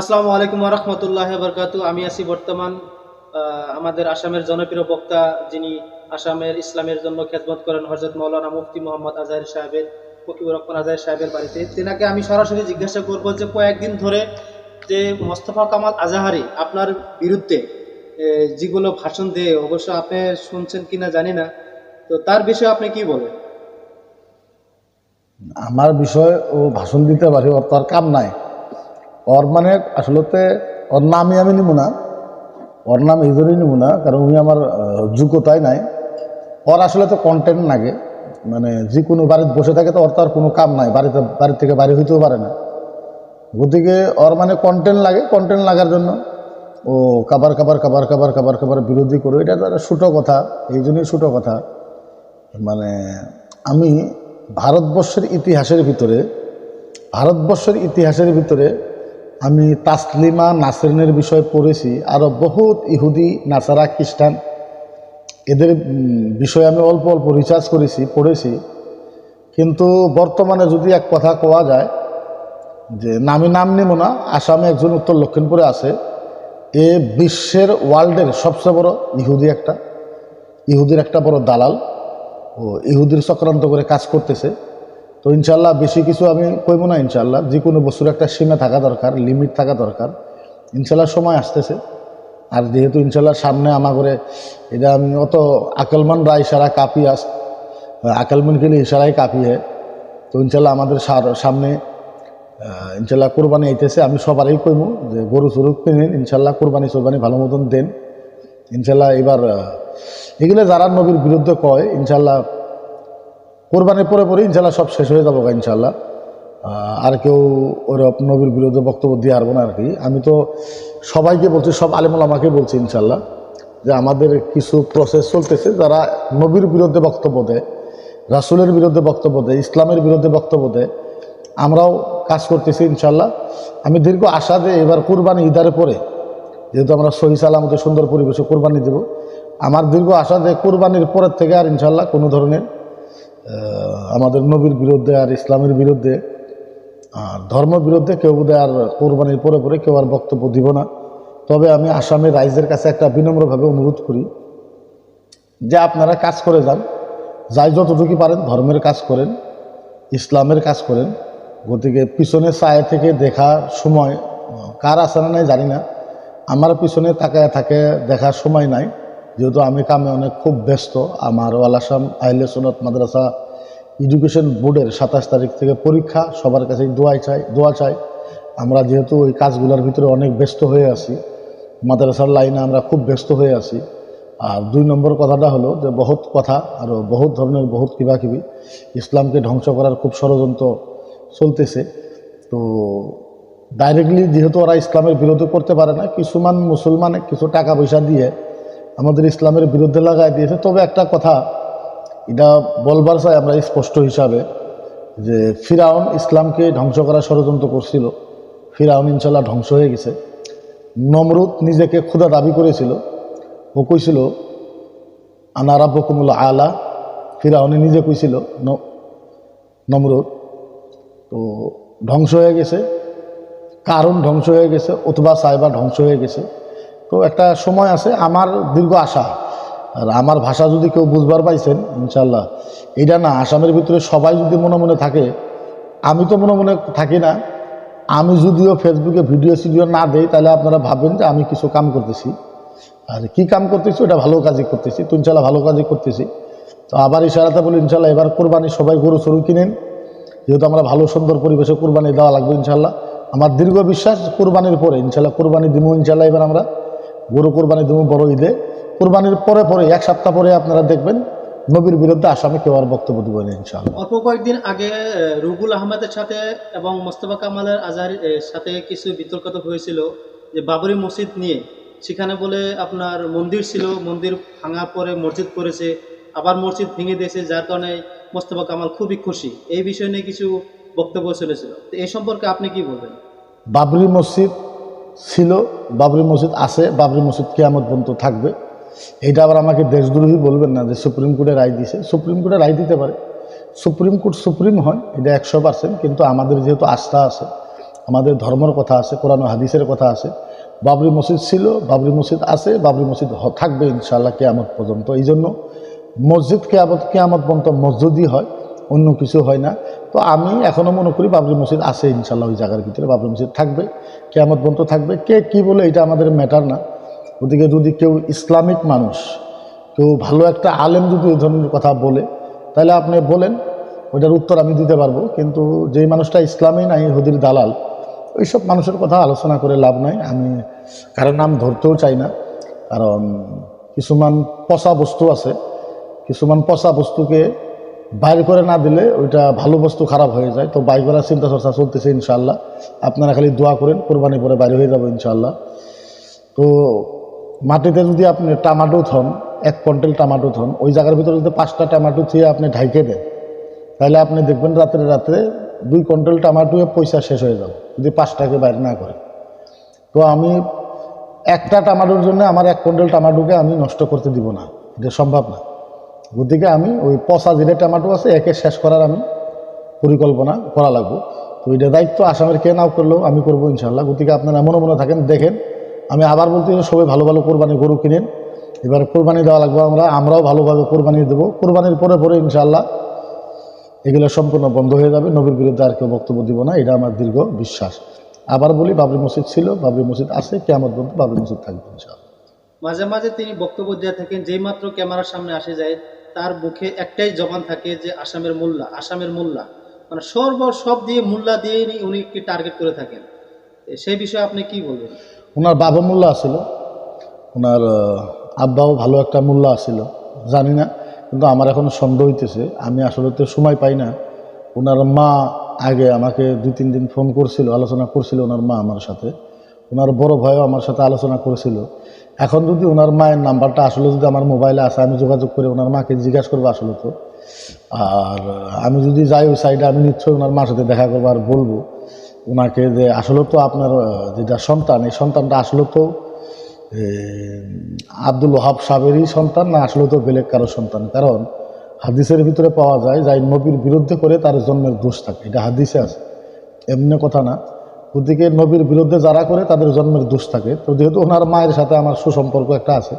আসসালামু আলাইকুম রহমতুল্লাহ বরকাতু আমি আছি বর্তমান আমাদের আসামের জনপ্রিয় বক্তা যিনি আসামের ইসলামের জন্য খেদমত করেন হজরত মৌলানা মুফতি মোহাম্মদ আজহার সাহেবের ফকিবুর রহমান আজহার সাহেবের বাড়িতে। তেনাকে আমি সরাসরি জিজ্ঞাসা করব যে কয়েকদিন ধরে যে মোস্তফা কামাল আজাহারি আপনার বিরুদ্ধে যেগুলো ভাষণ দিয়ে, অবশ্য আপনি শুনছেন কিনা জানি না, তো তার বিষয়ে আপনি কি বলেন? আমার বিষয় ও ভাষণ দিতে পারি, ওর তো আর কাম নাই। ওর মানে আসলতে ওর নামই আমি নিব না ওর নাম এই জন্যই নিব না কারণ উনি আমার যোগ্যতাই নাই ওর আসলে তো কন্টেন্ট লাগে মানে যে কোনো বাড়িতে বসে থাকে তো ওর আর কোনো কাম নাই বাড়িতে বাড়ি থেকে বাড়ি হইতেও পারে না গতিকে ওর মানে কন্টেন্ট লাগে কন্টেন্ট লাগার জন্য ও কাবার কাবার কাবার কাবার কাবার কাবার বিরোধী করে এটা তো ছোটো কথা এই জন্যই ছোটো কথা মানে আমি ভারতবর্ষের ইতিহাসের ভিতরে ভারতবর্ষের ইতিহাসের ভিতরে আমি তাসলিমা নাসরিনের বিষয় পড়েছি আরও বহুত ইহুদি, নাসারা, খ্রিস্টান, এদের বিষয়ে আমি অল্প অল্প রিসার্চ করেছি, পড়েছি। কিন্তু বর্তমানে যদি এক কথা কোয়া যায়, যে নামি নাম নেব না, আসামে একজন উত্তর লক্ষিণপুরে আছে, এ বিশ্বের ওয়ার্ল্ডের সবচেয়ে বড় ইহুদি একটা, ইহুদির একটা বড় দালাল, ও ইহুদির চক্রান্ত করে কাজ করতেছে। তো ইনশাল্লাহ বেশি কিছু আমি কইব না ইনশাল্লাহ। যে কোনো বস্তুর একটা সীমা থাকা দরকার, লিমিট থাকা দরকার। ইনশাল্লাহ সময় আসতেছে। আর যেহেতু ইনশাল্লাহ সামনে আমা করে এটা আমি অত আকলমান রা ইশারা কাঁপিয়ে আস, আকলমান কিনে ইশারাই কাঁপিয়ে তো ইনশাল্লাহ আমাদের সামনে ইনশাল্লাহ কোরবানি আইতেছে। আমি সবারই কইব যে গরু চরু কিনেন, ইনশাল্লাহ কোরবানি সোরবানি ভালো মতন দেন। ইনশাল্লাহ এবার এগুলো যারা নবীর বিরুদ্ধে কয়, ইনশাল্লাহ কোরবানির পরে পরে ইনশাল্লাহ সব শেষ হয়ে যাব ইনশাল্লাহ। আর কেউ ওরকম নবীর বিরুদ্ধে বক্তব্য দিয়ে পারব না আর কি। আমি তো সবাইকে বলছি, সব আলিমুল আমাকে বলছি, ইনশাল্লাহ, যে আমাদের কিছু প্রসেস চলতেছে যারা নবীর বিরুদ্ধে বক্তব্য দেয়, রাসুলের বিরুদ্ধে বক্তব্য দেয়, ইসলামের বিরুদ্ধে বক্তব্য দেয়, আমরাও কাজ করতেছি, ইনশাল্লাহ। আমি দীর্ঘ আশা যে এবার কুরবানি ইদারে পরে, যেহেতু আমরা সহি সালামতে সুন্দর পরিবেশে কোরবানি দেব, আমার দীর্ঘ আশা যে কোরবানির পরের থেকে আর ইনশাল্লাহ কোনো ধরনের আমাদের নবীর বিরুদ্ধে আর ইসলামের বিরুদ্ধে আর ধর্ম বিরুদ্ধে কেউ বোধহয় আর কোরবানির পরে পরে কেউ আর বক্তব্য দিব না। তবে আমি আসামের রাইজের কাছে একটা বিনম্রভাবে অনুরোধ করি যে আপনারা কাজ করে যান, যাই যতটুকু পারেন ধর্মের কাজ করেন, ইসলামের কাজ করেন। গতিকে পিছনে চায় থেকে দেখা সময়, কার আছে না নাই জানি না। আমার পিছনে তাকায় থাকে, দেখার সময় নাই। যেহেতু আমি কামে অনেক খুব ব্যস্ত, আমার ওয়াল আসাম আহলে সুনত মাদ্রাসা এডুকেশন বোর্ডের সাতাশ তারিখ থেকে পরীক্ষা, সবার কাছেই দোয়াই চাই, দোয়া চাই। আমরা যেহেতু ওই কাজগুলোর ভিতরে অনেক ব্যস্ত হয়ে আছি, মাদ্রাসার লাইনে আমরা খুব ব্যস্ত হয়ে আছি। আর দুই নম্বর কথাটা হলো যে বহুত কথা আরও বহুত ধরনের বহুত কিবাকিবি। ইসলামকে ধ্বংস করার খুব ষড়যন্ত্র চলতেছে। তো ডাইরেক্টলি যেহেতু ওরা ইসলামের বিরোধী করতে পারে না কিছুমান মুসলমানে কিছু টাকা পয়সা দিয়ে আমাদের ইসলামের বিরুদ্ধে লাগাই দিয়েছে। তবে একটা কথা, এটা বলবার চাই আমরা স্পষ্ট হিসাবে যে ফিরাউন ইসলামকে ধ্বংস করার ষড়যন্ত্র করছিল। ফিরাউন ইনশাল্লাহ ধ্বংস হয়ে গেছে। নমরুদ নিজেকে ক্ষুদা দাবি করেছিল ও কইছিল, আনা রাব্বকুমুল আলা। ফিরাউনি নিজে কইছিল নমরুদ। তো ধ্বংস হয়ে গেছে। কারণ ধ্বংস হয়ে গেছে অথবা সাইবার ধ্বংস হয়ে গেছে। তো একটা সময় আছে, আমার দীর্ঘ আশা। আর আমার ভাষা যদি কেউ বুঝবার পাইছেন ইনশাল্লাহ এটা না, আসামের ভিতরে সবাই যদি মনে মনে থাকে, আমি তো মনে মনে থাকি না। আমি যদিও ফেসবুকে ভিডিও সিডিও না দেই, তাহলে আপনারা ভাববেন যে আমি কিছু কাম করতেছি। আর কি কাম করতেছি, ওটা ভালো কাজই করতেছি, তো ইনশাল্লাহ ভালো কাজই করতেছি। তো আবার ইশারাতে বলি ইনশাল্লাহ এবার কোরবানি, সবাই গরু সরু কিনেন। যেহেতু আমরা ভালো, সুন্দর পরিবেশে কোরবানি দেওয়া লাগবে ইনশাল্লাহ আমার দীর্ঘ বিশ্বাস, কোরবানির পরে ইনশাল্লাহ কোরবানি দিব ইনশাল্লাহ এবার আমরা। গরু কোরবানি দিব বড় ঈদে। কোরবানির পরে পরে এক সপ্তাহ পরে আপনারা দেখবেন নবীর বিরুদ্ধে আসামে কেউ আর বক্তব্য দিব না ইনশাল্লাহ অল্প কয়েকদিন আগে রুবুল আহমেদের সাথে এবং মোস্তফা কামালের আজহারের সাথে কিছু বিতর্ক হয়েছিল যে বাবরি মসজিদ নিয়ে। সেখানে বলে আপনার মন্দির ছিল মন্দির ভাঙার পরে মসজিদ করেছে আবার মসজিদ ভেঙে দিয়েছে যার কারণে মোস্তফা কামাল খুবই খুশি। এই বিষয় নিয়ে কিছু বক্তব্য চলেছিল। তো এই সম্পর্কে আপনি কি বলবেন? বাবরি মসজিদ ছিল, বাবরি মসজিদ আছে, বাবরি মসজিদ কেয়ামত পর্যন্ত থাকবে। এটা আবার আমাকে দেশদ্রোহী বলবেন না যে সুপ্রিম কোর্টে রায় দিছে সুপ্রিম কোর্টে রায় দিতে পারে। সুপ্রিম কোর্ট সুপ্রিম হয় এটা একশো পার্সেন্ট, কিন্তু আমাদের যেহেতু আস্থা আছে, আমাদের ধর্মের কথা আছে, কোরআন হাদিসের কথা আছে, বাবরি মসজিদ ছিল, বাবরি মসজিদ আছে, বাবরি মসজিদ থাকবে ইনশাআল্লাহ কেয়ামত পর্যন্ত। এই জন্য মসজিদ কেয়ামত কেয়ামত পর্যন্ত মসজিদই হয়। অন্য কিছু হয় না। তো আমি এখনও মনে করি বাবরি মসজিদ আছে ইনশাল্লাহ ওই জায়গার ভিতরে বাবরি মসজিদ থাকবে। কেয়ামত পর্যন্ত থাকবে। কে কি বলে এটা আমাদের ম্যাটার না। ওদিকে যদি কেউ ইসলামিক মানুষ, কেউ ভালো একটা আলেম যদি ওই ধরনের কথা বলে, তাহলে আপনি বলেন, ওইটার উত্তর আমি দিতে পারব। কিন্তু যেই মানুষটা ইসলামই নাই হুদির দালাল, ওইসব মানুষের কথা আলোচনা করে লাভ নাই। আমি কারোর নাম ধরতেও চাই না। কারণ কিছুমান পচা বস্তু আছে। কিছুমান পচা বস্তুকে বাইর করে না দিলে ওইটা ভালো বস্তু খারাপ হয়ে যায়। তো বাইর করার চিন্তা চর্চা চলতেছে ইনশাল্লাহ আপনারা খালি দোয়া করেন, কোরবানি পরে বাইরে হয়ে যাব ইনশাল্লাহ তো মাটিতে যদি আপনি টামাটো থন, এক কুইন্টাল টামাটো থন, ওই জায়গার ভিতরে যদি পাঁচটা টামাটো থিয়ে আপনি ঢাইকে দেন, তাহলে আপনি দেখবেন রাত্রে রাত্রে দুই কুইন্টাল টামাটো পয়সা শেষ হয়ে যাবে, যদি পাঁচটাকে বাইরে না করে তো আমি একটা টামাটোর জন্য আমার এক কুইন্টাল টামাটোকে আমি নষ্ট করতে দিব না, এটা সম্ভব না। গতিকে আমি ওই পচা যেটা টমেটো আছে, একে শেষ করার আমি পরিকল্পনা করা লাগবো। তো এটা দায়িত্ব আসামের কে নাও করলেও আমি করব ইনশাল্লাহ গতিকে আপনারা মনে মনে থাকেন, দেখেন, আমি আবার বলতে সবাই ভালো ভালো কোরবানি গরু কিনেন। এবারে কোরবানি দেওয়া লাগবে আমরা, আমরাও ভালোভাবে কোরবানি দেবো। কোরবানির পরে পরে ইনশাল্লাহ এগুলো সম্পূর্ণ বন্ধ হয়ে যাবে। নবীর বিরুদ্ধে আর কেউ বক্তব্য দিব না, এটা আমার দীর্ঘ বিশ্বাস। আবার বলি, বাবরি মসজিদ ছিল, বাবরি মসজিদ আছে কেমন পর্যন্ত বাবরি মসজিদ থাকবে ইনশাল্লাহ মাঝে মাঝে তিনি বক্তব্য দিয়ে থাকেন যেই মাত্র ক্যামেরার সামনে আসে যায় তার মুখে একটাই জবান থাকে যে আসামের মোল্লা আসামের মোল্লা। মানে সর্ব সব দিয়ে মোল্লা দিয়ে উনি একটি টার্গেট করে থাকেন। সেই বিষয়ে আপনি কি বলবেন? ওনার বাবা মোল্লা আছিল। ওনার আব্বাও ভালো একটা মোল্লা আছিল। জানি না, কিন্তু আমার এখন সন্দেহ হইতেছে। আমি আসলে তো সময় পাই না। ওনার মা আগে আমাকে দুই, তিন দিন ফোন করছিল, আলোচনা করছিল ওনার মা আমার সাথে। ওনার বড় ভাইও আমার সাথে আলোচনা করেছিল। এখন যদি ওনার মায়ের নাম্বারটা আসলে যদি আমার মোবাইলে আসে, আমি যোগাযোগ করে ওনার মাকে জিজ্ঞাসা করব আসলে তো। আর আমি যদি যাই ওই সাইডে আমি নিশ্চয়ই ওনার মার সাথে দেখা করব আর বলব ওনাকে যে আসলে তো আপনার যেটা সন্তান, এই সন্তানটা আসলে তো আব্দুল ওহাব সাহেবেরই সন্তান না আসলে তো বেলেগ কারও সন্তান? কারণ হাদিসের ভিতরে পাওয়া যায়, যাই নবীর বিরুদ্ধে করে তার জন্মের দোষ থাকে। এটা হাদিসে আছে। এমনি কথা না। ওদিকে নবীর বিরুদ্ধে যারা করে, তাদের জন্মের দোষ থাকে। তো যেহেতু ওনার মায়ের সাথে আমার সুসম্পর্ক একটা আছে,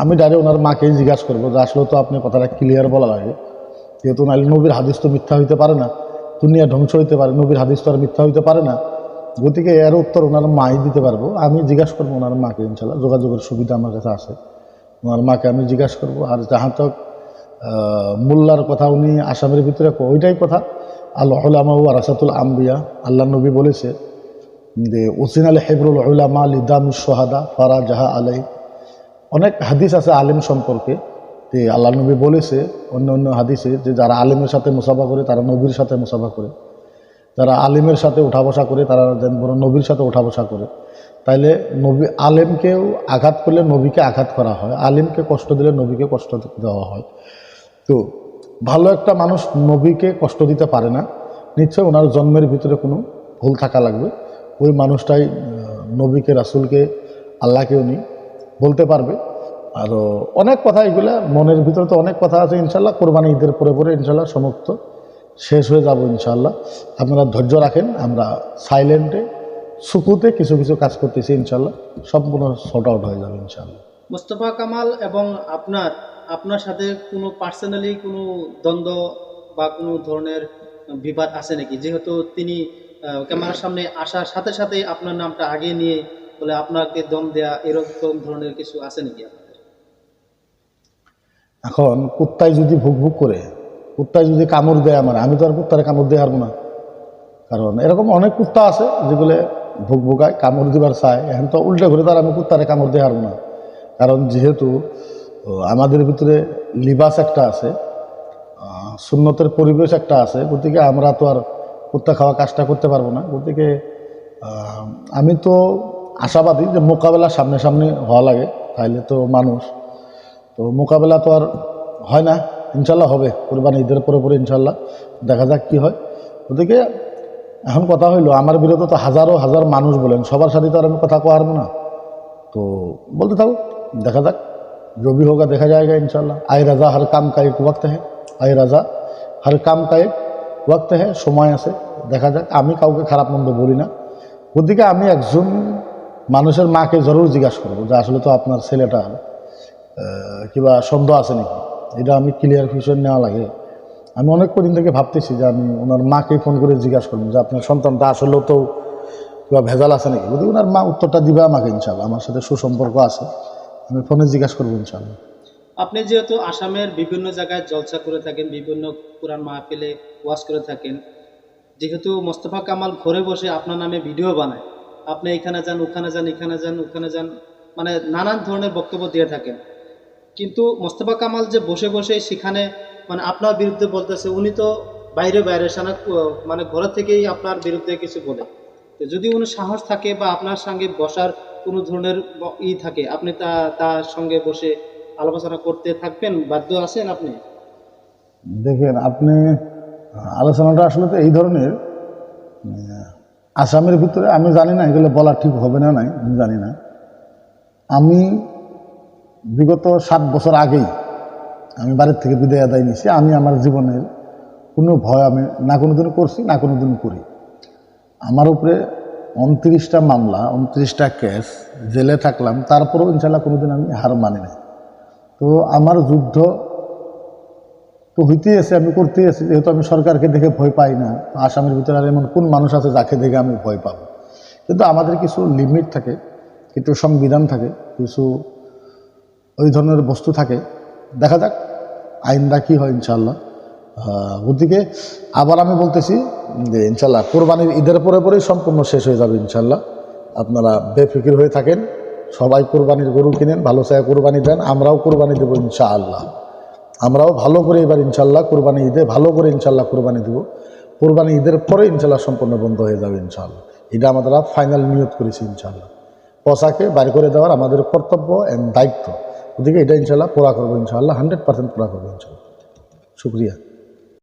আমি ডাইরেক্ট ওনার মাকেই জিজ্ঞাসা করব যে, আসলে তো আপনি কথাটা ক্লিয়ার বলা লাগে। যেহেতু নাহলে নবীর হাদিস তো মিথ্যা হইতে পারে না, দুনিয়া ধ্বংস হইতে পারে, নবীর হাদিস তো আর মিথ্যা হইতে পারে না। গতিকে এর উত্তর ওনার মাই দিতে পারব। আমি জিজ্ঞাসা করব ওনার মাকে ইনশাল্লাহ যোগাযোগের সুবিধা আমার কাছে আছে। ওনার মাকে আমি জিজ্ঞাসা করব, আর যাহা তক মোল্লার কথা উনি আসামের ভিতরে ওইটাই কথা। আল্লাহ আলামা রাসাতুল আম্বিয়া আল্লাহ নবী বলেছে যে ওসিন আল হেবরুল উলামা লিদাম সোহাদা ফারা জাহা আলাই অনেক হাদিস আছে আলেম সম্পর্কে, যে আল্লাহ নবী বলেছে, অন্য অন্য হাদিসে যে যারা আলেমের সাথে মুসাফা করে, তারা নবীর সাথে মুসাফা করে। যারা আলেমের সাথে উঠা বসা করে, তারা যেন বড় নবীর সাথে উঠা বসা করে। তাইলে নবী, আলেমকেও আঘাত করলে নবীকে আঘাত করা হয়, আলেমকে কষ্ট দিলে নবীকে কষ্ট দেওয়া হয়। তো ভালো একটা মানুষ নবীকে কষ্ট দিতে পারে না নিশ্চয় ওনার জন্মের ভিতরে কোনো ভুল থাকা লাগবে। ওই মানুষটাই নবীকে, রাসুলকে, আল্লাহকে উনি বলতে পারবে। আর অনেক কথা এগুলা, মনের ভিতরে তো অনেক কথা আছে ইনশাল্লাহ কোরবানি ঈদের পরে পরে ইনশাল্লাহ সমস্ত শেষ হয়ে যাব ইনশাল্লাহ আপনারা ধৈর্য রাখেন, আমরা সাইলেন্টে সুকুতে কিছু কিছু কাজ করতেছি ইনশাল্লাহ সম্পূর্ণ শর্ট আউট হয়ে যাবে ইনশাল্লাহ মোস্তফা কামাল এবং আপনার আপনার সাথে কোনো পার্সোনালি কোনো দ্বন্দ্ব বা কোনো ধরনের বিবাদ আছে নাকি? যেহেতু তিনি ক্যামেরার সামনে আসার সাথে সাথে আপনার নামটা আগে নিয়ে বলে আপনাকে দম দেয়া এরকম ধরনের কিছু আছে নাকি এখন কুত্তায় যদি ভুক ভুক করে, কুত্তায় যদি কামড় দেয় আমার, আমি তো আর কুত্তারে কামড় দিয়ে হারবো না। কারণ এরকম অনেক কুত্তা আছে যেগুলো ভুক ভুকায় কামড় দিবার চায়, এখন তো উল্টে ঘুরে তার আমি কুত্তারে কামড় দিয়ে হারবো না। কারণ যেহেতু আমাদের ভিতরে লিবাস একটা আছে সুন্নতের পরিবেশ একটা আছে, গতিকে আমরা তো আর কুত্তা খাওয়া কাজটা করতে পারবো না গতিকে আহ, আমি তো আশাবাদী যে মোকাবেলা সামনে সামনে হওয়া লাগে তাইলে তো মানুষ তো মোকাবেলা তো আর হয় না ইনশাল্লাহ হবে কোরবানি ঈদের পরে পরে ইনশাল্লাহ দেখা যাক কি হয় ওদিকে এখন কথা হইলো আমার বিরুদ্ধে তো হাজারো হাজার মানুষ বলেন সবার সাথে তো আর আমি কথা কওয়া পারবো না তো বলতে থাকো দেখা যাক जो भी होगा देखा जाएगा इंशाल्लाह आए रजा हर काम का एक वक्त है আই রাজা হর কাম का एक ওয়াক্ত হ্যাঁ সময় আছে, দেখা যাক। আমি কাউকে খারাপ মন্দ বলি না। ওদিকে আমি একজন মানুষের মাকে জরুর জিজ্ঞাসা করব যে, আসলে তো আপনার ছেলেটা কিবা সন্দেহ আছে নাকি? এটা আমি ক্লিয়ার ফিউচার নেওয়া লাগে। আমি অনেক কদিন থেকে ভাবতেছি যে, আমি ওনার মাকে ফোন করে জিজ্ঞাসা করব যে, আপনার সন্তানটা আসলেও তো কিবা ভেজাল আছে নাকি? ওদিকে ওনার মা উত্তরটা দিবে আমাকে, ইনশাল্লাহ। আমার সাথে সুসম্পর্ক আছে। আমি ফোনে জিজ্ঞাসা করব, ইনশাল্লাহ। আপনি যেহেতু আসামের বিভিন্ন জায়গায় জলসা করে থাকেন, বিভিন্ন কোরআন মাহফিলে ওয়াজ করে থাকেন, যেহেতু মোস্তফা কামাল ঘরে বসে আপনার নামে ভিডিও বানায়, আপনি এখানে যান, ওখানে যান, এখানে যান, ওখানে যান মানে নানান ধরনের বক্তব্য দিয়ে থাকেন। কিন্তু মোস্তফা কামাল যে বসে বসে সেখানে মানে আপনার বিরুদ্ধে বলতেছে, উনি তো বাইরে বাইরে সানা মানে ঘরে থেকেই আপনার বিরুদ্ধে কিছু বলে। যদি উনি সাহস থাকে বা আপনার সঙ্গে বসার কোনো ধরনের ই থাকে, আপনি তা, তার সঙ্গে বসে আলোচনা করতে থাকবেন, বাধ্য আছেন আপনি? দেখেন, আপনি, আলোচনাটা আসলে তো এই ধরনের আসামের ভিতরে আমি জানি না এগুলো বলা ঠিক হবে না, নাই, আমি জানি না। আমি বিগত সাত বছর আগেই আমি বাড়ির থেকে বিদায় আদায় নিয়েছি, আমি আমার জীবনের কোনো ভয় আমি না কোনোদিন করছি, না কোনো দিন করি। আমার উপরে উনত্রিশটা মামলা, উনত্রিশটা কেস জেলে থাকলাম, তারপরেও ইনশাল্লাহ কোনোদিন আমি হার মানি না তো আমার যুদ্ধ তো হইতেই আছে, আমি করতেই আছি। যেহেতু আমি সরকারকে দেখে ভয় পাই না, আসামের ভিতরে আর এমন কোন মানুষ আছে যাকে দেখে আমি ভয় পাবো? কিন্তু আমাদের কিছু লিমিট থাকে, কিছু সংবিধান থাকে, কিছু ওই ধরনের বস্তু থাকে। দেখা যাক, আইনটা কী হয় ইনশাল্লাহ ওদিকে আবার আমি বলতেছি যে ইনশাল্লাহ কোরবানির ঈদের পরে পরেই সম্পূর্ণ শেষ হয়ে যাবে ইনশাল্লাহ আপনারা বেফিকির হয়ে থাকেন। সবাই কোরবানির গরু কিনেন, ভালো চায় কোরবানি দেন, আমরাও কোরবানি দেবো ইনশাআল্লাহ। আমরাও ভালো করে এবার ইনশাল্লাহ কোরবানি ঈদে ভালো করে ইনশাল্লাহ কোরবানি দেবো। কোরবানি ঈদের পরে ইনশাল্লাহ সম্পূর্ণ বন্ধ হয়ে যাবে ইনশাল্লাহ এটা আমাদের ফাইনাল নিয়ত করেছি ইনশাল্লাহ পশাকে বাড়ি করে দেওয়ার আমাদের কর্তব্য এবং দায়িত্ব। ওদিকে এটা ইনশাল্লাহ পুরা করব ইনশাল্লাহ হান্ড্রেড পার্সেন্ট পুরা করব ইনশাল্লাহ শুক্রিয়া।